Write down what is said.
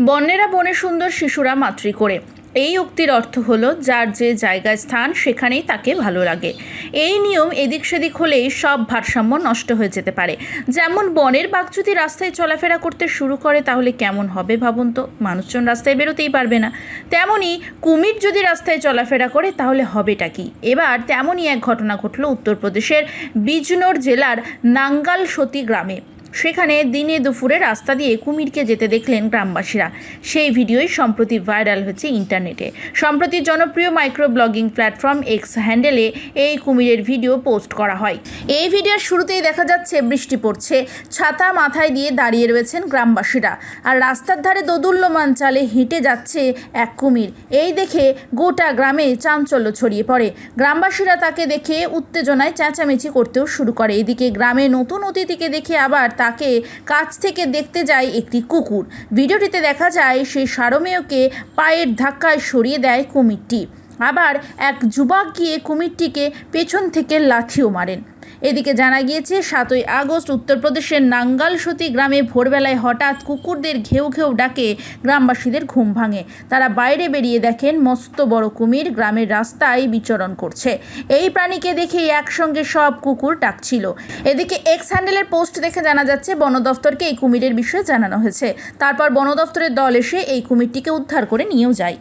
বন্যেরা বনে সুন্দর শিশুরা মাতৃ করে। এই উক্তির অর্থ হলো, যার যে জায়গায় স্থান, সেখানেই তাকে ভালো লাগে। এই নিয়ম এদিক সেদিক হলেই সব ভারসাম্য নষ্ট হয়ে যেতে পারে। যেমন বনের বাঘ যদি রাস্তায় চলাফেরা করতে শুরু করে, তাহলে কেমন হবে ভাবুন তো? মানুষজন রাস্তায় বেরোতেই পারবে না। তেমনই কুমির যদি রাস্তায় চলাফেরা করে, তাহলে হবেটা কি? এবার তেমনই এক ঘটনা ঘটলো উত্তরপ্রদেশের বিজনোর জেলার নাঙ্গাল সতী গ্রামে। সেখানে দিনে দুপুরে রাস্তা দিয়ে কুমিরকে যেতে দেখলেন গ্রামবাসীরা। সেই ভিডিওই সম্প্রতি ভাইরাল হয়েছে ইন্টারনেটে। সম্প্রতি জনপ্রিয় মাইক্রো ব্লগিং প্ল্যাটফর্ম এক্স হ্যান্ডেলে এই কুমিরের ভিডিও পোস্ট করা হয়। এই ভিডিওর শুরুতেই দেখা যাচ্ছে, বৃষ্টি পড়ছে। ছাতা মাথায় দিয়ে দাঁড়িয়ে রয়েছেন গ্রামবাসীরা। আর রাস্তার ধারে দোদুল্যমান চালে হেঁটে যাচ্ছে এক কুমির। এই দেখে গোটা গ্রামে চাঞ্চল্য ছড়িয়ে পড়ে। গ্রামবাসীরা তাকে দেখে উত্তেজনায় চেঁচামেচি করতেও শুরু করে। এদিকে গ্রামে নতুন অতিথিকে দেখে আবার তাকে কাছ থেকে দেখতে যায় একটি কুকুর। ভিডিওটিতে দেখা যায় সেই সারমেয়কে পায়ের ধাক্কায় সরিয়ে দেয় কুমিরটি। আবার এক যুবক গিয়ে কুমিরটিকে পেছন থেকে লাথিও মারেন। এদিকে জানা গিয়েছে, সাতই আগস্ট উত্তরপ্রদেশের নাঙ্গালসতী গ্রামে ভোরবেলায় হঠাৎ কুকুরদের ঘেউ ঘেউ ডাকে গ্রামবাসীদের ঘুম ভাঙে। তারা বাইরে বেরিয়ে দেখেন, মস্ত বড় কুমির গ্রামের রাস্তায় বিচরণ করছে। এই প্রাণীকে দেখেই একসঙ্গে সব কুকুর ডাকছিল। এদিকে এক্স হ্যান্ডেলের পোস্ট দেখে জানা যাচ্ছে, বন দফতরকে এই কুমিরের বিষয়ে জানানো হয়েছে। তারপর বন দফতরের দল এসে এই কুমিরটিকে উদ্ধার করে নিয়েও যায়।